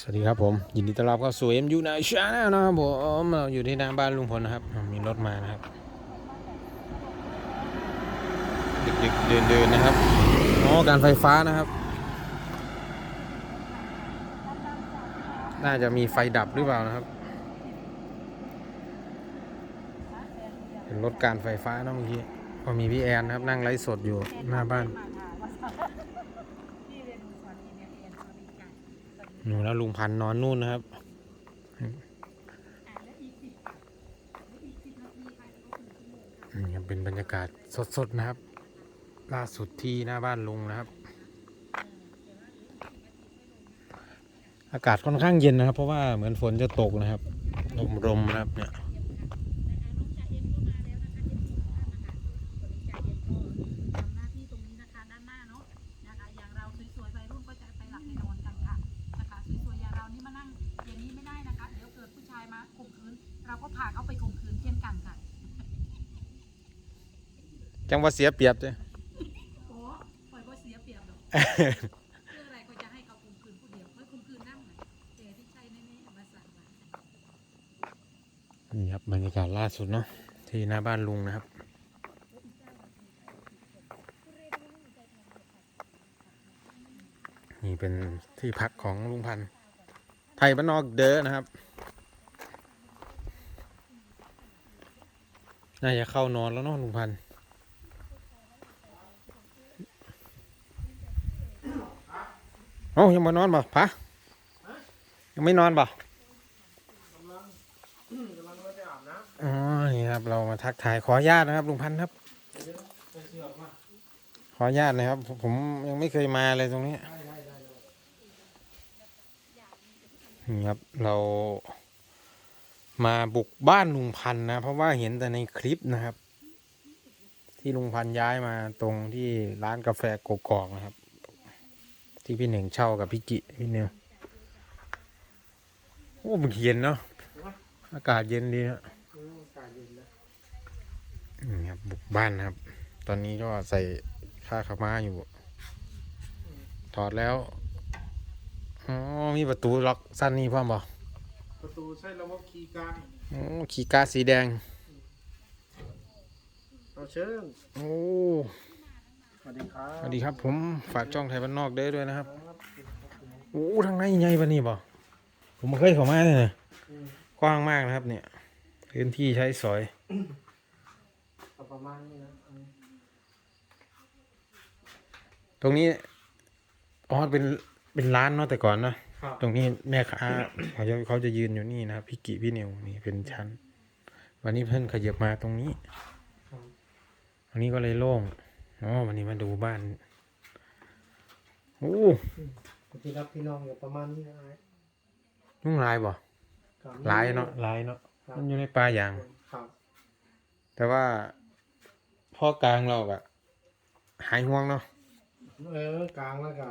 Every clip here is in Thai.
สวัสดีครับผมยินดีต้อนรับเข้าสู่ MU ในชาแนลนะครับผมเราอยู่ที่หน้าบ้านลุงพลนะครับ มีรถมานะครับดึกๆเดินๆนะครับอ๋อการไฟฟ้านะครับ น่าจะมีไฟดับหรือเปล่านะครับเป็นรถการไฟฟ้านอะเมื่อกี้พอมีพี่แอนนะครับ นั่งไลฟ์สดอยู่หน้าบ้าน นูแล้วลุงพันนอนนู่นนะครับ นี่ยังเป็นบรรยากาศสดๆนะครับ ล่าสุดที่หน้าบ้านลุงนะครับ อากาศค่อนข้างเย็นนะครับ เพราะว่าเหมือนฝนจะตกนะครับลมๆนะครับเนี่ย ทำหน้าที่ตรงนี้นะคะด้านหน้าเนาะนะคะอย่างเราสวยๆวัยรุ่นก็จะไปหลับไปนอนกันค่ะนะคะสวยๆอย่างเรานี่มานั่งอย่างนี้ไม่ได้นะคะ เดี๋ยวเกิดผู้ชายมาข่มขืน เราก็ พาเขาไปข่มขืนเช่นกันค่ะจังว่าเสียเปรียบจ้ะ โอ้ปล่อยก็เสียเปรียบหรอกเพื่ออะไรก็จะให้เขาข่มขืนผู้เดียวเมื่อข่มขืนนั่งไหนแต่ที่ใช่แน่ๆมาสั่งมานี่ครับบรรยากาศล่าสุดเนาะที่หน้าบ้านลุงนะครับ นี่เป็นที่พักของลุงพันธุ์ไทยบ้านนอกเด้อนะครับ น่าจะเข้านอนแล้วเนาะลุงพันธ์เอ้ายังมานอนบ่พะยังไม่นอนบ่อ๋อนี่ครับ เรามาทักทายขออนุญาตนะครับลุงพันธ์ครับ ขออนุญาตนะครับผมผมยังไม่เคยมาเลยตรงนี้นี่ครับเรา มาบุกบ้านลุงพันนะ เพราะว่าเห็นแต่ในคลิปนะครับ ที่ลุงพันย้ายมาตรงที่ร้านกาแฟกกอกนะครับ ที่พี่หนึ่งเช่ากับพี่กิพี่เนียวโอ้มันเย็นเนาะอากาศเย็นดีนะนี่ครับบุกบ้านนะครับ ตอนนี้ก็ใส่ผ้าขาม้าอยู่ ถอดแล้วอ๋อมีประตูล็อกสั้นนี่พ่อบอก ประตูใช้ระบบคีย์การ์ดอ๋อขีย์การ์ดสีแดง เอาเชิญโอ้สวัสดีครับสวัสดีครับผมฝากช่องไทยบ้านนอกเด้อด้วยนะครับโอ้ทางในใหญ่ปะนี่บ่ผมไม่เคยเข้ามาเลยนะกว้างมากนะครับเนี่ยพื้นที่ใช้สอย ก็ประมาณนี้นะอืมตรงนี้อ๋อเป็นเป็นร้านเนาะแต่ก่อนเนอะครับ ตรงนี้แม่ค้าเขาจะเขาจะยืนอยู่นี่นะครับพี่กิพี่นิวนี่เป็นชั้น วันนี้เพิ่นขยับมาตรงนี้ครับวันนี้ก็เลยโล่งอ๋อวันนี้มาดูบ้านโอ้พี่รับพี่น้องอยู่ประมาณนี้นะไอ้ยุ่งลายบ่ครับลายเนาะลายเนาะมันอยู่ในป่าอย่างครับแต่ว่าพ่อกลางเราอะหายห่วงเนาะเออกลางแล้วก็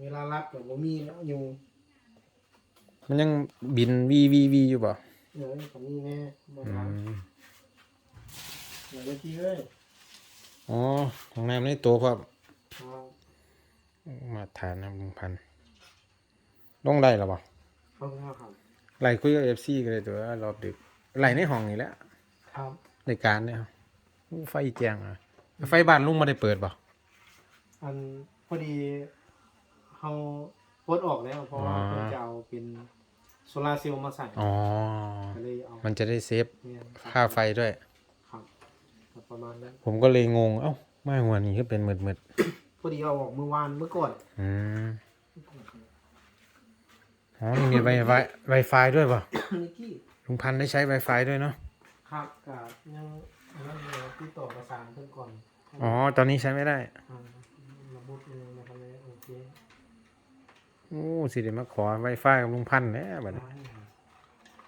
เวลารับแบบบ่มีแล้วอยู่ มันยังบินวีวีวีอยู่บ่เออผมมีแน่บ่อืรับมเดี๋ยวทีเอ้ยอ๋อของน้ำในตัวครับ ครับมาทานนะลุงพันธุ์ลงได้หรอบ่เข้าเข้าครับ ไล่คุยกับเอฟซีกันเลยตัวรอบดึกไล่ในห้องนี่แหละครับรายการเนี่ยครับอู้ไฟแจ้งอะไฟบ้านลุงมาได้เปิดบ่อันพอดีเฮาปลดออกแล้วเพราะว่าอ๋อเพิ่นจะเอาเป็น โซลาร์เซลล์มาใส่อ๋อ ก็เลยเอามันจะได้เซฟเนี่ยค่าไฟด้วย ครับประมาณนั้นผมก็เลยงง เอ้าไม่หัวนี่ก็เป็นมืดมืดพอดีเอาออกเมื่อวานเมื่อก่อนๆอืมอ๋อนี่มีไวไฟไวไฟด้วยป่ะนิกกี้ลุงพันธุ์ได้ใช้ไวไฟด้วยเนาะ ครับกับยังนั่นเลยที่ต่อประสานเพิ่นก่อนอ๋อ ตอนนี้ใช้ไม่ได้ อ่าระบบนึงนะครับเลยโอเค โอ้สิเดี๋ยวมาขอไวไฟกับลุงพันธุ์แล้วบัดนี้ได้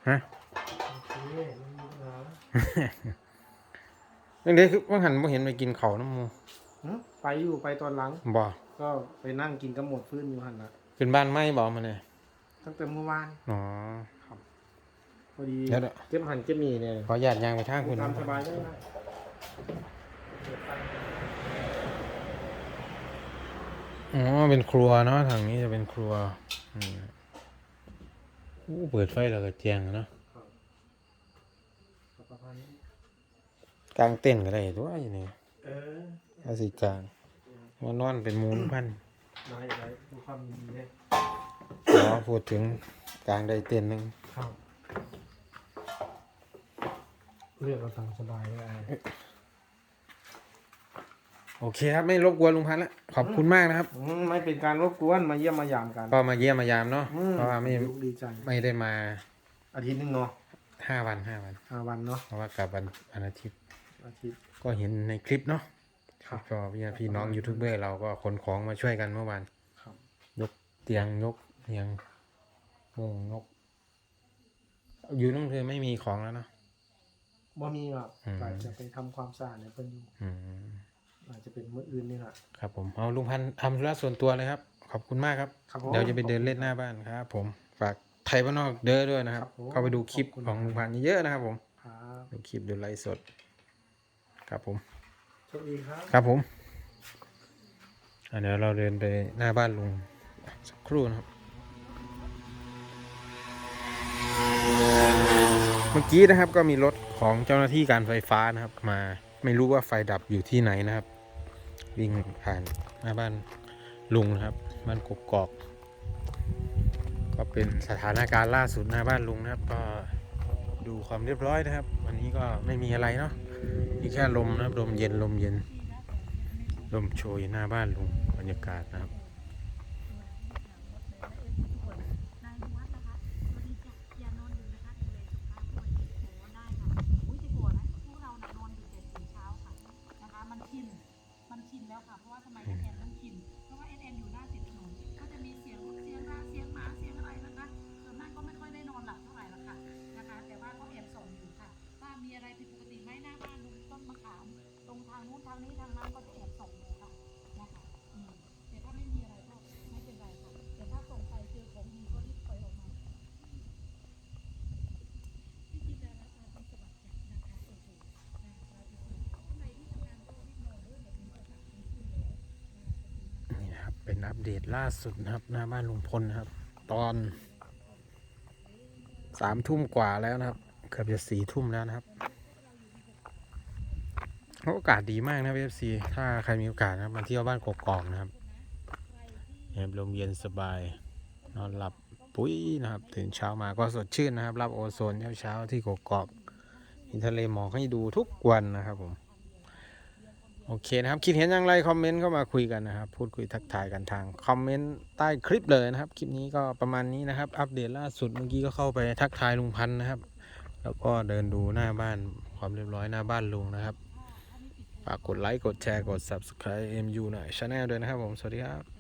ฮะโอเคมันมีปัญหาเรื่องนี้คือว่าหันมาเห็นไปกินเขาวน้ำหมูหึไปอยู่ไปตอนหลัง บ่ก็ไปนั่งกินกับหมดฟื้นอยู่หันละขึ้นบ้านไหมบอกมาเนี่ยตั้งแต่เมื่อวานอ๋อ พอดีเดี๋ยวเดี๋ยว เก็บหันเก็บหมีเนี่ยขอหยาดยางไปทางคุณตามสบายได้ไหม อ๋อ เป็นครัวเนาะทางนี้จะเป็นครัวอืมอู้เปิดไฟแล้วก็แจ้งอะเนาะครับก็ประมาณนี้กลางเต้นท์ก็ได้ตัวอยู่นี่เออเอาสิกลางมานอนเป็นหมูลพันนายอะไรดูความดีเลยขอพูดถึงกลางได้เต้นท์หนึงครับเลือกเอาตามสบายเลย โอเคครับไม่รบกวนลุงพันธุ์ละขอบคุณมากนะครับ อืมไม่เป็นการรบกวนมาเยี่ยมมายามกัน ก็มาเยี่ยมมายามเนาะอืมเพราะว่าไม่ลูกดีใจ ไม่ได้มาอาทิตย์หนึงเนาะห้าวันห้าวัน ห้าวันเนาะเพราะว่ากลับวันวันอาทิตย์อาทิตย์ ก็เห็นในคลิปเนาะครับ ก็พี่พี่น้องยูทูบเบอร์เราก็ขนของมาช่วยกันเมื่อวานครับ ยกเตียงยกเตียงมุงยกอยู่น้องเธอไม่มีของแล้วเนาะ บ่มีแบบอืม อาจจะไปทำความสะอาดในเพิ่นอยู่อืมอาจจะเป็น มื้ออื่นนี่แหละครับผมเอาลุงพันธุ์ทำธุระส่วนตัวเลยครับ ขอบคุณมากครับ ครับผมเดี๋ยวจะไปเดินเล่นหน้าบ้านครับ ผมฝากไทยบ้านนอกเด้อด้วยนะครับ ครับผม เข้าไปดูคลิปขอบคุณของลุงพันธุ์เยอะๆนะครับผมครับดูคลิปดูไลฟ์สด ครับผม โชคดีครับ ครับผมอะเดี๋ยวเราเดินไปหน้าบ้านลุงสักครู่นะครับ เมื่อกี้นะครับก็มีรถของเจ้าหน้าที่การไฟฟ้านะครับ มาไม่รู้ว่าไฟดับอยู่ที่ไหนนะครับ วิ่งผ่านหน้าบ้านลุงนะครับบ้านกบกอก ก็เป็นสถานการณ์ล่าสุดหน้าบ้านลุงนะครับ ก็ดูความเรียบร้อยนะครับ วันนี้ก็ไม่มีอะไรเนาะมีแค่ลมนะครับลมเย็นลมเย็น ลมโชยหน้าบ้านลุงบรรยากาศนะครับ นายวัดนะคะสวัสดีจ้ะอย่านอนดึกนะคะดูแลสุขภาพด้วยโอ้ได้ค่ะอุ้ยจะโกรธนะพวกเราน่ะนอนดึกแต่ตื่นเช้าค่ะนะคะ มันชิน มันชิน แล้วค่ะเพราทำไมแอนแอนต้องกิน เพราะว่าเอนแอนอยู่หน้าติด เป็นอัปเดตล่าสุดนะครับ หน้าบ้านลุงพลนะครับ ตอนสามทุ่มกว่าแล้วนะครับเกือบจะสี่ทุ่มแล้วนะครับโอกาสดีมากนะเอฟซีถ้าใครมีโอกาสนะมาเที่ยวบ้านกกอกนะครับเนี่ยลมเย็นสบาย นอนหลับปุ้ยนะครับ ตื่นเช้ามาก็สดชื่นนะครับ รับโอโซนเช้าๆที่กกอกมีทะเลหมอกให้ดูทุกวันนะครับผม โอเคนะครับ คิดเห็นอย่างไรคอมเมนต์เข้ามาคุยกันนะครับ พูดคุยทักทายกันทางคอมเมนต์ใต้คลิปเลยนะครับ คลิปนี้ก็ประมาณนี้นะครับ อัปเดตล่าสุดเมื่อกี้ก็เข้าไปทักทายลุงพันธ์นะครับ แล้วก็เดินดูหน้าบ้านความเรียบร้อยหน้าบ้านลุงนะครับฝากกดไลค์กดแชร์กด subscribe MU หน่อยช anel ด้วยนะครับผม สวัสดีครับ